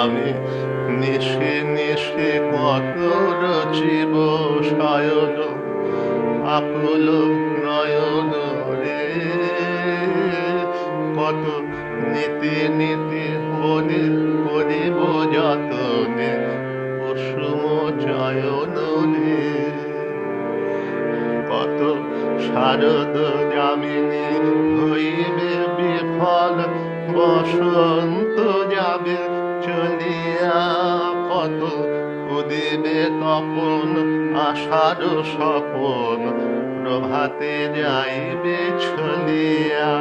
আমি নিশে নিশে কত রচিব সায়ন, আকুল নয়ন রে কত নীতি নীতি বনে করিব যতনে কুসুম চয়ন রে কত শারদ যামিনী হইবে বিফল বসন্ত উদিবে তপন, আষাঢ় স্বপন, প্রভাতে যাইবে ছলিয়া।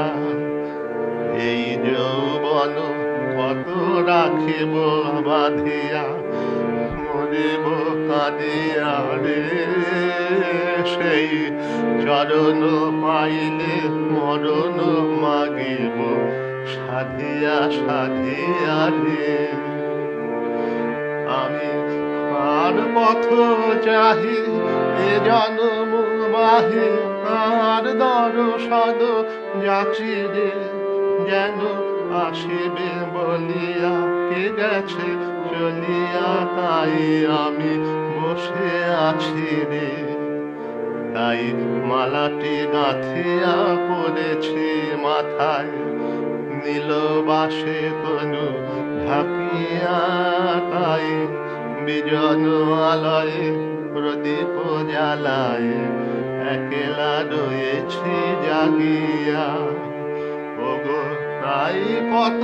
এই যৌবন কত রাখিব বাঁধিয়া, মরিব কাঁদিয়া রে। সেই চরণ পাইলে মরণ মাগিব, সাধিয়া সাধিয়া রে। আর পথ চাহি, এ জন্ম বাহে আর দর্শন যাচি রে যেন আসিবে বলিয়া, কে গেছে চলিয়া, তাই আমি বসে আছি রে। তাই মালাটি গাঁথিয়া পড়েছি মাথায় নীল বাসে তনু ঢাকিয়া তাই বিজন আলয়ে প্রদীপ জ্বালায়, একলা রয়েছি জাগিয়া। ওগো, তাই কত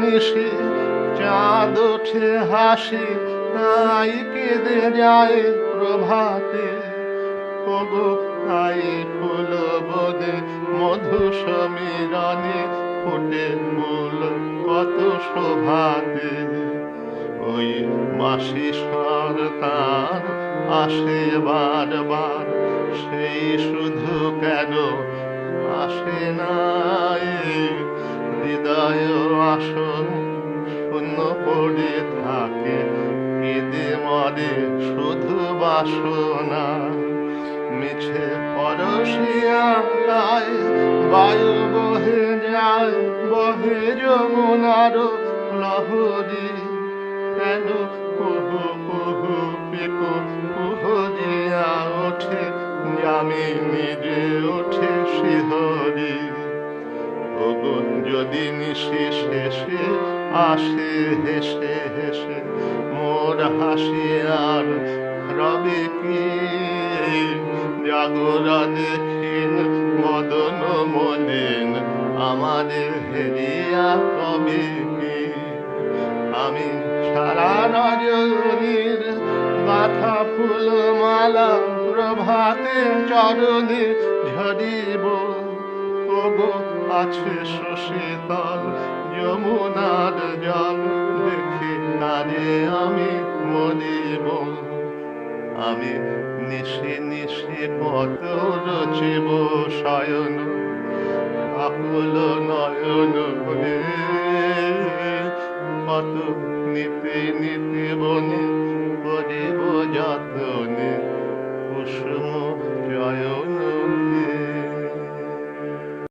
নিশি, চাঁদ ওঠে হাসি, তাই কেঁদে যায় প্রভাতে। ওগো, তাই ফুল বনে মধু ফুটে মূল কত শোভাতে। ওই মাসি সরকার আসে বারবার। সেই শুধু কেন আসে না এই হৃদয় আসন শূন্য পড়ে থাকে কেঁদে মরে শুধু বাসনা। মিছে পরশিয়া গায় বায়ু বহে যায় বহে যমুনার লহরী। ওঠে শিহরি। ওগো যদি নিশি শেষে আসে, হেসে হেসে, মোর হাসি আর রবে কি? জাগরা দেখিন মদন মলিন আমাদের হেরিয়া কবে কি? আমি সারা রজনীর মাথা ফুল মালা প্রভাতে চরণে ঝরিব ওগো, আছে সুশীতল যমুনার জল, দেখে নারে আমি মরিব। আমি নিশে নিশে কত রচিব শয়ন, আকুল নয়ন রে কত নিতে নিতে বনে করিব যতনে। 什么？只要有。